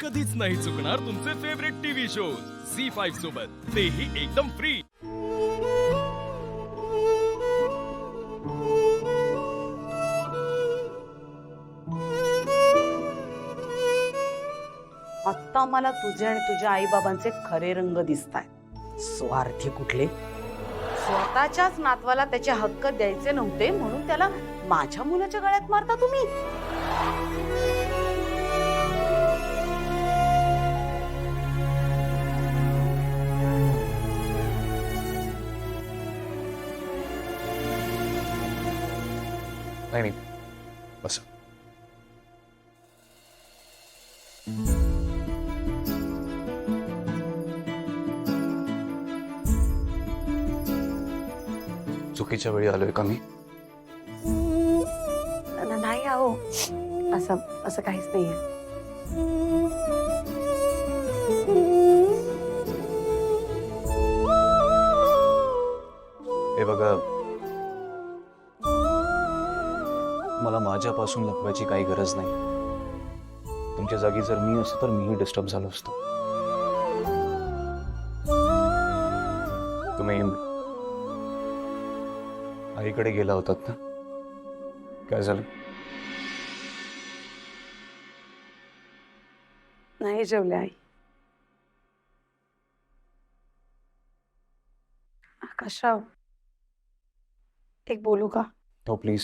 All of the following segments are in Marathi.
कधीच नाही चुकणार तुमचे favourite TV show C five सोबत. तेही एकदम फ्री आत्ता मला तुझे आणि तुझ्या आईबाबांचे खरे रंग दिसत आहेत स्वार्थी कुठले? स्वतःच्याच नातवाला त्याचे हक्क द्यायचे नव्हते म्हणून त्याला माझ्या मुलाच्या गळ्यात मारता तुम्ही. नाही नाही बस चुकीच्या वेळी आलोय का मी? नाही आहो. असं असं काहीच नाहीये. हे बघा मला माझ्यापासून लपवायची काही गरज नाही. तुमच्या जागी जर मी असतो तर मीही डिस्टर्ब झालो असतो. तुम्ही आईकडे गेला होतात ना? काय झालं? नाही जेवले आई. आकाशराव एक बोलू का? हो प्लीज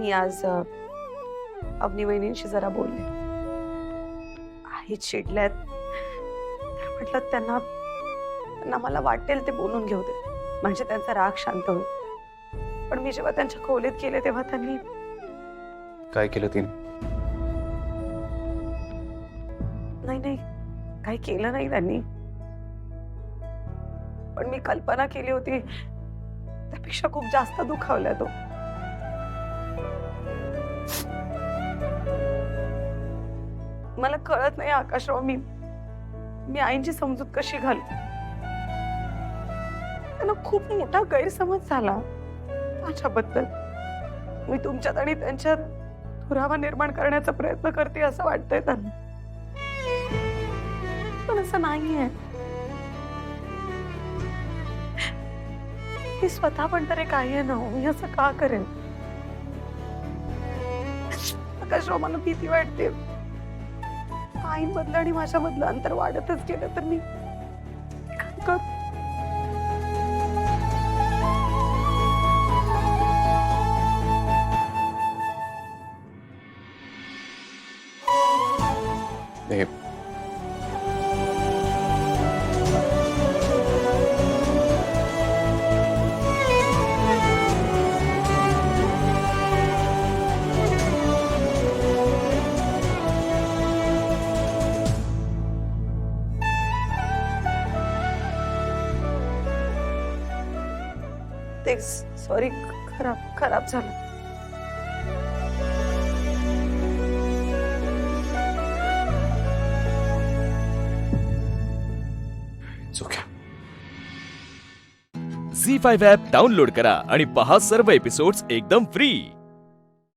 मी आज अ, अवनी वहिनींशी जरा बोलले. आई चिडल्यात. म्हटलं त्यांना त्यांना मला वाटेल ते बोलून घेऊ दे. म्हणजे त्यांचा राग शांत होईल. पण मी जेव्हा त्यांच्या खोलीत गेले तेव्हा त्यांनी काय केलं तिने? नाही नाही. काही केलं नाही त्यांनी. पण मी कल्पना केली होती त्यापेक्षा खूप जास्त दुखावल्या तो. मला कळत नाही आकाशराव मी मी आईंची समजूत कशी घालू? त्यांना खूप मोठा गैरसमज झाला माझ्याबद्दल. मी तुमच्यात आणि त्यांच्यात दुरावा निर्माण करण्याचा प्रयत्न करते असं वाटतंय त्यांना. पण असं नाहीये. मी स्वतः पण तरी काही आहे ना हो, मी असं का करेन? आकाशराव मला भीती वाटते. आईमधलं आणि माझ्यामधलं अंतर वाढतच गेलं तर मी काय करू? हे ते सॉरी खराब खराब झालं. झी फाईव्ह ॲप डाउनलोड करा आणि पहा सर्व एपिसोड्स एकदम फ्री